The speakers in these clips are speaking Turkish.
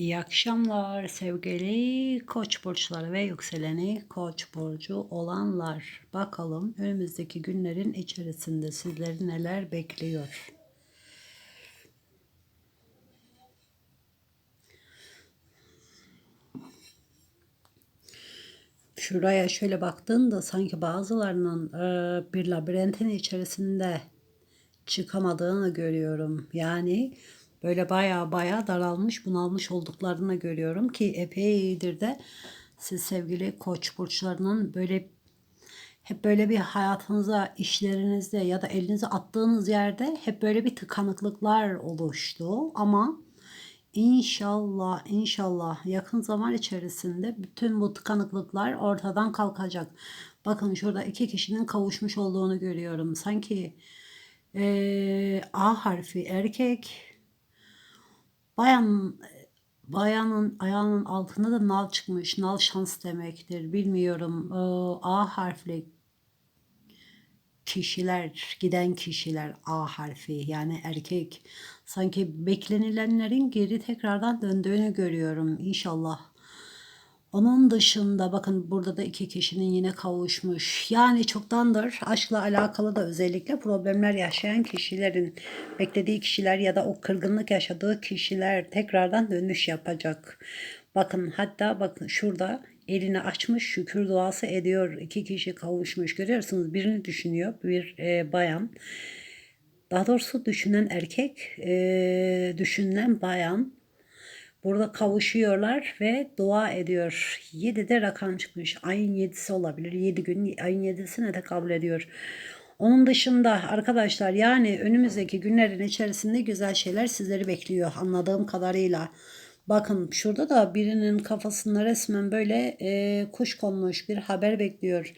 İyi akşamlar sevgili koç burçları ve yükseleni koç burcu olanlar. Bakalım önümüzdeki günlerin içerisinde sizleri neler bekliyor. Şuraya şöyle baktığında sanki bazılarının e, bir labirentin içerisinde çıkamadığını görüyorum. Yani böyle baya baya daralmış, bunalmış olduklarını görüyorum ki epeydir de siz sevgili koç burçlarının böyle hep böyle bir hayatınıza, işlerinizde ya da elinizi attığınız yerde hep böyle bir tıkanıklıklar oluştu ama İnşallah, inşallah yakın zaman içerisinde bütün bu tıkanıklıklar ortadan kalkacak. Bakın şurada iki kişinin kavuşmuş olduğunu görüyorum. Sanki eee, A harfi erkek, bayan bayanın ayağının altında da nal çıkmış. Nal şans demektir. Bilmiyorum. Eee, A harfli kişiler, giden kişiler A harfi yani erkek sanki beklenilenlerin geri tekrardan döndüğünü görüyorum inşallah. Onun dışında bakın burada da iki kişinin yine kavuşmuş. Yani çoktandır aşkla alakalı da özellikle problemler yaşayan kişilerin beklediği kişiler ya da o kırgınlık yaşadığı kişiler tekrardan dönüş yapacak. Bakın hatta bakın şurada elini açmış şükür duası ediyor. İki kişi kavuşmuş görüyorsunuz. Birini düşünüyor bir e, bayan. Daha doğrusu düşünen erkek, e, düşünen bayan. Burada kavuşuyorlar ve dua ediyor. 7'de rakam çıkmış. Ayın 7'si olabilir. 7 gün ayın 7'sine de kabul ediyor. Onun dışında arkadaşlar yani önümüzdeki günlerin içerisinde güzel şeyler sizleri bekliyor anladığım kadarıyla. Bakın şurada da birinin kafasında resmen böyle e, kuş konmuş bir haber bekliyor.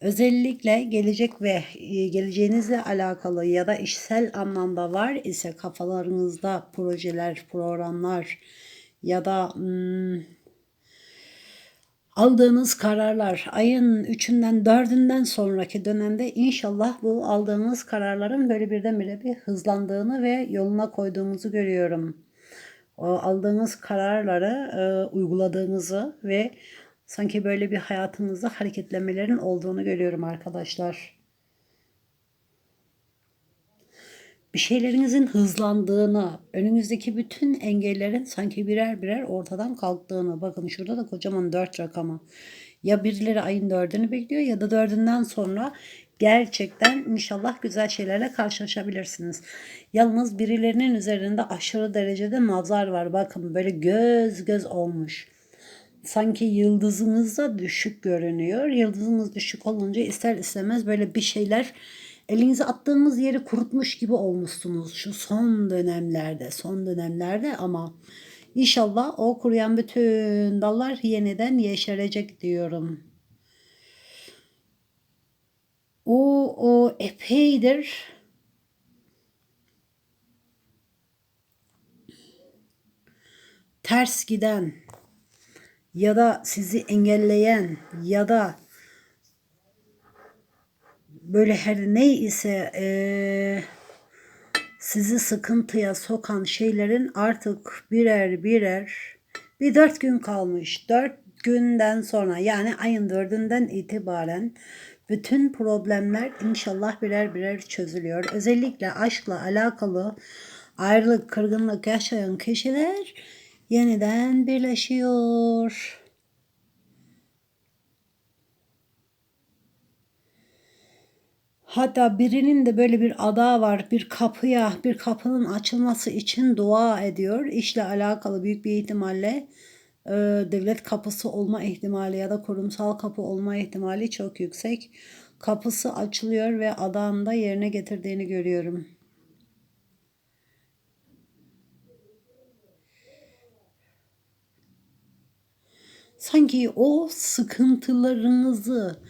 Özellikle gelecek ve e, geleceğinizle alakalı ya da işsel anlamda var ise kafalarınızda projeler, programlar ya da hmm, aldığınız kararlar ayın 3'ünden 4'ünden sonraki dönemde inşallah bu aldığınız kararların böyle birdenbire bir hızlandığını ve yoluna koyduğumuzu görüyorum. O aldığınız kararları e, uyguladığınızı ve sanki böyle bir hayatınızda hareketlemelerin olduğunu görüyorum arkadaşlar. Bir şeylerinizin hızlandığını, önünüzdeki bütün engellerin sanki birer birer ortadan kalktığını. Bakın şurada da kocaman 4 rakamı. Ya birileri ayın 4'ünü bekliyor ya da 4'ünden sonra gerçekten inşallah güzel şeylerle karşılaşabilirsiniz. Yalnız birilerinin üzerinde aşırı derecede nazar var. Bakın böyle göz göz olmuş. Sanki yıldızınız da düşük görünüyor. Yıldızınız düşük olunca ister istemez böyle bir şeyler elinize attığınız yeri kurutmuş gibi olmuşsunuz şu son dönemlerde, son dönemlerde ama inşallah o kuruyan bütün dallar yeniden yeşerecek diyorum. O, o epeydir ters giden ya da sizi engelleyen ya da böyle her ne ise e, sizi sıkıntıya sokan şeylerin artık birer birer bir dört gün kalmış. Dört günden sonra yani ayın dördünden itibaren bütün problemler inşallah birer birer çözülüyor. Özellikle aşkla alakalı ayrılık, kırgınlık yaşayan kişiler yeniden birleşiyor. Hatta birinin de böyle bir ada var. Bir kapıya, bir kapının açılması için dua ediyor. İşle alakalı büyük bir ihtimalle e, devlet kapısı olma ihtimali ya da kurumsal kapı olma ihtimali çok yüksek. Kapısı açılıyor ve adağını da yerine getirdiğini görüyorum. Sanki o sıkıntılarınızı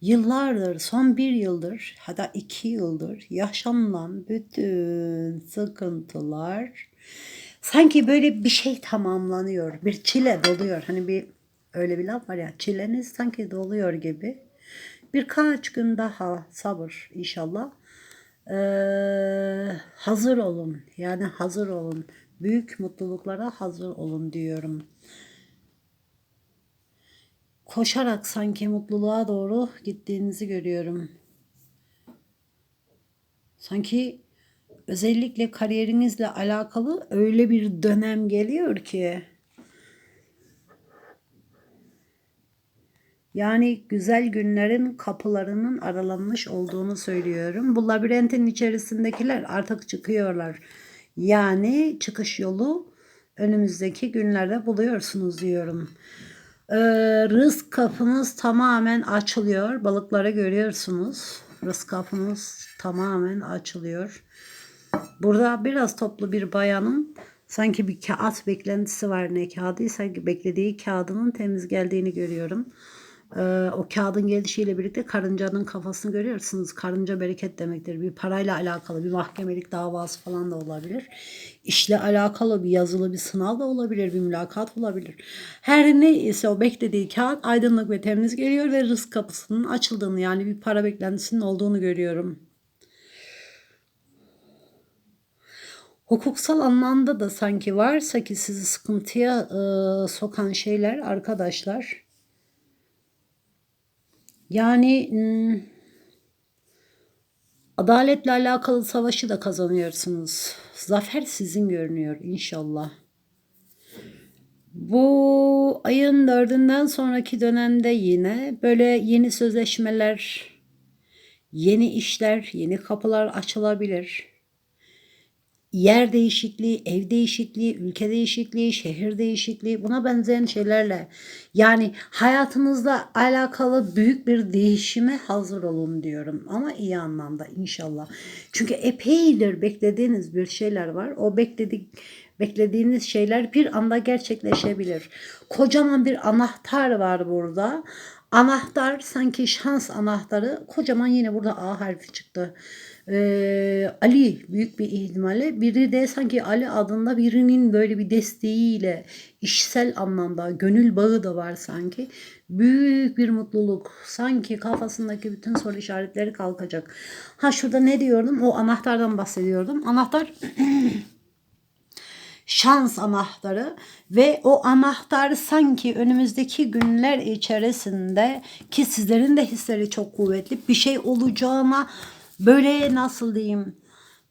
Yıllardır, son bir yıldır hatta iki yıldır yaşanılan bütün sıkıntılar sanki böyle bir şey tamamlanıyor. Bir çile doluyor. Hani bir öyle bir laf var ya çileniz sanki doluyor gibi. Birkaç gün daha sabır inşallah. Ee, hazır olun. Yani hazır olun. büyük mutluluklara hazır olun diyorum. Koşarak sanki mutluluğa doğru gittiğinizi görüyorum. Sanki özellikle kariyerinizle alakalı öyle bir dönem geliyor ki Yani güzel günlerin kapılarının aralanmış olduğunu söylüyorum. Bu labirentin içerisindekiler artık çıkıyorlar. Yani çıkış yolu önümüzdeki günlerde buluyorsunuz diyorum. Ee, rızk kapınız tamamen açılıyor. Balıkları görüyorsunuz. Rızk kapınız tamamen açılıyor. Burada biraz toplu bir bayanın sanki bir kağıt beklentisi var. Ne kağıdı? Sanki beklediği kağıdının temiz geldiğini görüyorum. Ee, o kağıdın gelişiyle birlikte karıncanın kafasını görüyorsunuz. Karınca bereket demektir. Bir parayla alakalı bir mahkemelik davası falan da olabilir. İşle alakalı bir yazılı bir sınav da olabilir. Bir mülakat olabilir. Her neyse o beklediği kağıt aydınlık ve temiz geliyor ve rızk kapısının açıldığını yani bir para beklentisinin olduğunu görüyorum. Hukuksal anlamda da sanki varsa ki sizi sıkıntıya e, sokan şeyler arkadaşlar yani adaletle alakalı savaşı da kazanıyorsunuz. Zafer sizin görünüyor inşallah. Bu ayın dördünden sonraki dönemde yine böyle yeni sözleşmeler, yeni işler, yeni kapılar açılabilir yer değişikliği, ev değişikliği, ülke değişikliği, şehir değişikliği buna benzeyen şeylerle yani hayatınızla alakalı büyük bir değişime hazır olun diyorum ama iyi anlamda inşallah. Çünkü epeydir beklediğiniz bir şeyler var. O bekledik beklediğiniz şeyler bir anda gerçekleşebilir. Kocaman bir anahtar var burada. Anahtar sanki şans anahtarı. Kocaman yine burada A harfi çıktı e, Ali büyük bir ihtimalle biri de sanki Ali adında birinin böyle bir desteğiyle işsel anlamda gönül bağı da var sanki. Büyük bir mutluluk. Sanki kafasındaki bütün soru işaretleri kalkacak. Ha şurada ne diyordum? O anahtardan bahsediyordum. Anahtar şans anahtarı ve o anahtar sanki önümüzdeki günler içerisinde ki sizlerin de hisleri çok kuvvetli bir şey olacağına böyle nasıl diyeyim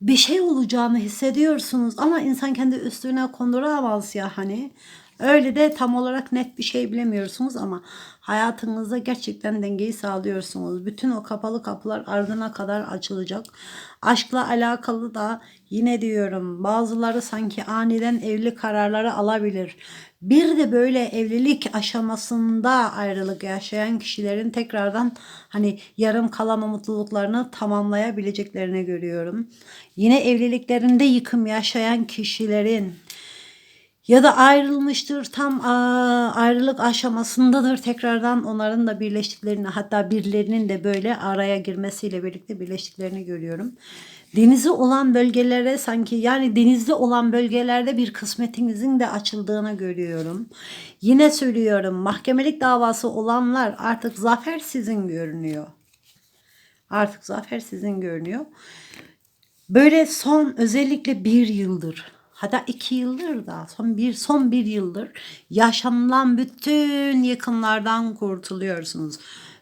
bir şey olacağını hissediyorsunuz ama insan kendi üstüne konduramaz ya hani. Öyle de tam olarak net bir şey bilemiyorsunuz ama hayatınızda gerçekten dengeyi sağlıyorsunuz. Bütün o kapalı kapılar ardına kadar açılacak. Aşkla alakalı da yine diyorum bazıları sanki aniden evli kararları alabilir. Bir de böyle evlilik aşamasında ayrılık yaşayan kişilerin tekrardan hani yarım kalan mutluluklarını tamamlayabileceklerini görüyorum. Yine evliliklerinde yıkım yaşayan kişilerin ya da ayrılmıştır tam ayrılık aşamasındadır tekrardan onların da birleştiklerini hatta birilerinin de böyle araya girmesiyle birlikte birleştiklerini görüyorum. Denizi olan bölgelere sanki yani denizde olan bölgelerde bir kısmetinizin de açıldığını görüyorum. Yine söylüyorum mahkemelik davası olanlar artık zafer sizin görünüyor. Artık zafer sizin görünüyor. Böyle son özellikle bir yıldır hatta iki yıldır da son bir son bir yıldır yaşanılan bütün yıkımlardan kurtuluyorsunuz.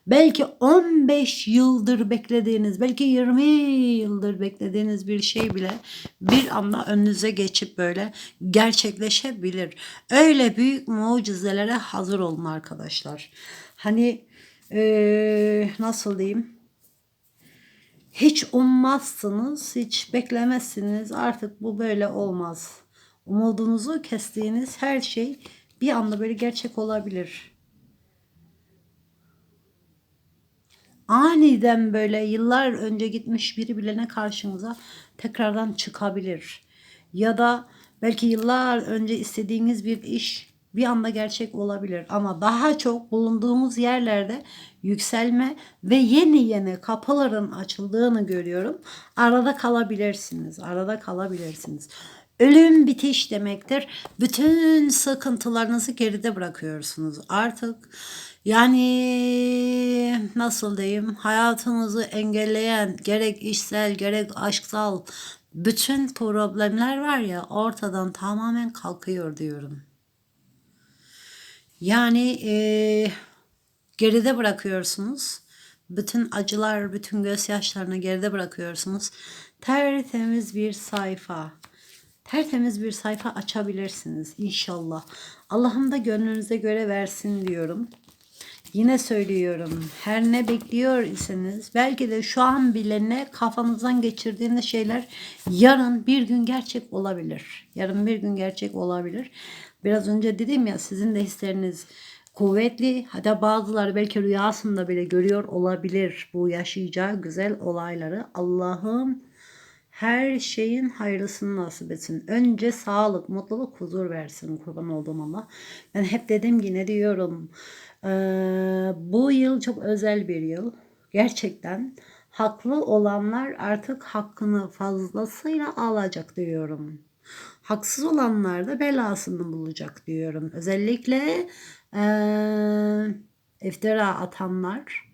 Belki 15 yıldır beklediğiniz, belki 20 yıldır beklediğiniz bir şey bile bir anda önünüze geçip böyle gerçekleşebilir. Öyle büyük mucizelere hazır olun arkadaşlar. Hani ee, nasıl diyeyim? Hiç ummazsınız, hiç beklemezsiniz. Artık bu böyle olmaz. Umudunuzu kestiğiniz her şey bir anda böyle gerçek olabilir. Aniden böyle yıllar önce gitmiş biri bilene karşınıza tekrardan çıkabilir. Ya da belki yıllar önce istediğiniz bir iş bir anda gerçek olabilir ama daha çok bulunduğumuz yerlerde yükselme ve yeni yeni kapıların açıldığını görüyorum. Arada kalabilirsiniz. Arada kalabilirsiniz. Ölüm bitiş demektir. Bütün sıkıntılarınızı geride bırakıyorsunuz. Artık yani nasıl diyeyim hayatınızı engelleyen gerek işsel gerek aşksal bütün problemler var ya ortadan tamamen kalkıyor diyorum. Yani eee, geride bırakıyorsunuz. Bütün acılar, bütün gözyaşlarını geride bırakıyorsunuz. Tertemiz bir sayfa. Tertemiz bir sayfa açabilirsiniz inşallah. Allah'ım da gönlünüze göre versin diyorum. Yine söylüyorum. Her ne bekliyor iseniz belki de şu an bile ne kafanızdan geçirdiğiniz şeyler yarın bir gün gerçek olabilir. Yarın bir gün gerçek olabilir. Biraz önce dedim ya sizin de hisleriniz kuvvetli. Hatta bazıları belki rüyasında bile görüyor olabilir bu yaşayacağı güzel olayları. Allah'ım her şeyin hayırlısını nasip etsin. Önce sağlık, mutluluk, huzur versin kurban olduğum Allah. Ben hep dedim ki ne diyorum. eee, bu yıl çok özel bir yıl. Gerçekten haklı olanlar artık hakkını fazlasıyla alacak diyorum. Haksız olanlar da belasını bulacak diyorum. Özellikle eee iftira atanlar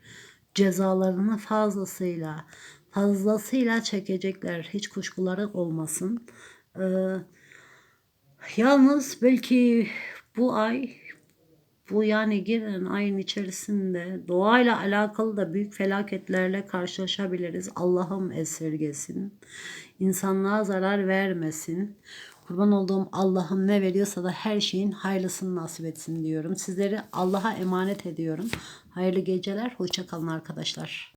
cezalarını fazlasıyla fazlasıyla çekecekler. Hiç kuşkuları olmasın. Ee, yalnız belki bu ay bu yani giren ayın içerisinde doğayla alakalı da büyük felaketlerle karşılaşabiliriz. Allah'ım esirgesin. İnsanlığa zarar vermesin. Kurban olduğum Allah'ım ne veriyorsa da her şeyin hayırlısını nasip etsin diyorum. Sizleri Allah'a emanet ediyorum. Hayırlı geceler. Hoşça kalın arkadaşlar.